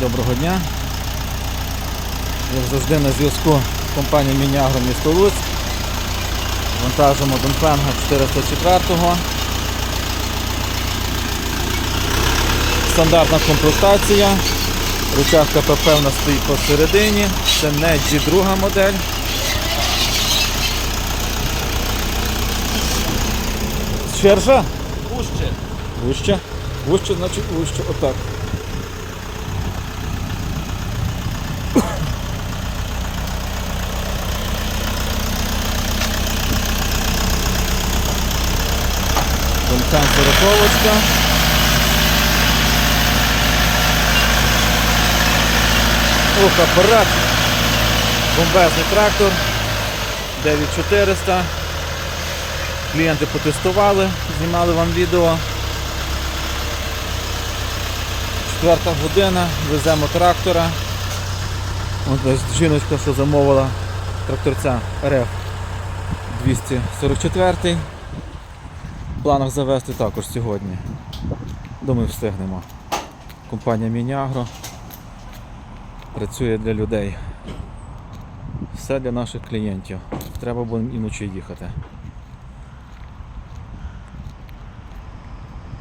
Доброго дня. Як завжди на зв'язку компанія Мінягро місто Луцьк. Вантажимо Донфенга 404-го. Стандартна комплектація. Ручах КПП у нас стоїть посередині. Це не G2 модель. Ширша? Пуще. Вище. Вище, значить вище. Отак. Донкан сороковочка. Ух, апарат. Бомбезний трактор. 9400. Клієнти потестували, знімали вам відео. Четверта година, веземо трактора. Ось жіночка, що замовила тракторця РФ 244. Планах завести також сьогодні. Думаю, встигнемо. Компанія Мінягро працює для людей. Все для наших клієнтів. Треба буде і вночі їхати.